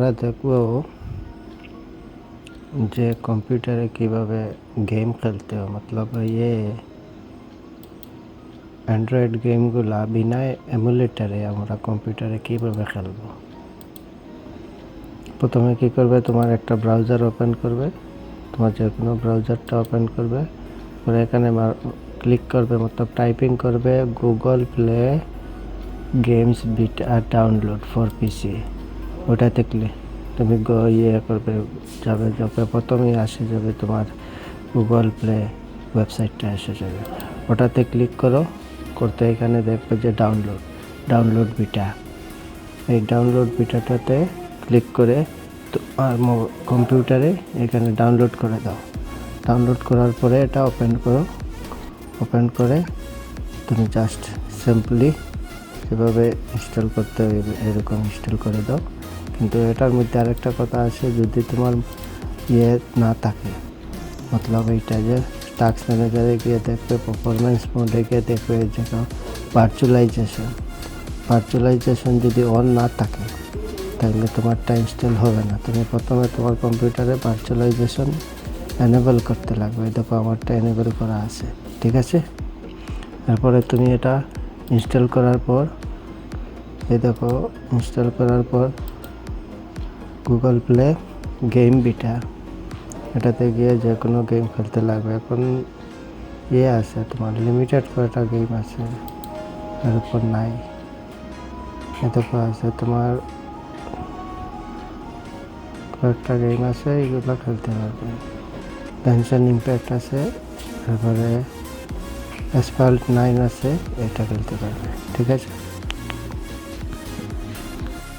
আমরা দেখব যে কম্পিউটারে কীভাবে গেম খেলতে হয়। মতলব ইয়ে অ্যান্ড্রয়েড গেমগুলা বিনা এমুলেটারে আমরা কম্পিউটারে কীভাবে খেলব? প্রথমে কি করবে? তোমার একটা ব্রাউজার ওপেন করবে। তোমার যে কোনো ব্রাউজারটা ওপেন করবে। পরে এখানে ক্লিক করবে, মতলব টাইপিং করবে Google Play Games beta download for PC ওটাতে ক্লিক তুমি ইয়ে করবে, যাবে যাবে প্রথমেই আসে যাবে তোমার গুগল প্লে ওয়েবসাইটটা এসে যাবে। ওটাতে ক্লিক করো, করতে এখানে দেখবে যে ডাউনলোড ডাউনলোড বিটা এই ডাউনলোড বিটাটাতে ক্লিক করে তোমার কম্পিউটারে এখানে ডাউনলোড করে দাও। ডাউনলোড করার পরে এটা ওপেন করো। ওপেন করে তুমি জাস্ট সিম্পলি যেভাবে ইনস্টল করতে হবে এরকম ইনস্টল করে দাও। কিন্তু এটার মধ্যে আরেকটা কথা আছে, যদি তোমার ইয়ে না থাকে, মতলব এইটা যে টাস্ক ম্যানেজারে গিয়ে দেখবে পারফরমেন্স মোডে গিয়ে দেখবে জায়গা ভার্চুয়ালাইজেশন ভার্চুয়ালাইজেশন যদি অন না থাকে, তাহলে তোমারটা ইনস্টল হবে না। তুমি প্রথমে তোমার কম্পিউটারে ভার্চুয়ালাইজেশন এনেবল করতে লাগবে দেখো আমারটা এনেবল করা আছে, ঠিক আছে? তারপরে তুমি এটা ইনস্টল করার পর, এই দেখো ইনস্টল করার পর গুগল প্লে গেম বিটা এটাতে গিয়ে যে কোনো গেম খেলতে লাগবে। এখন ইয়ে আছে, তোমার লিমিটেড কয়েকটা গেম আছে? এর উপর নাই। এতপর আছে, তোমার কয়েকটা গেম আছে, এগুলো খেলতে পারবে টেনশন ইম্প্যাক্ট আছে, তারপরে অ্যাসফাল্ট নাইন আছে, এটা খেলতে পারবে ঠিক আছে?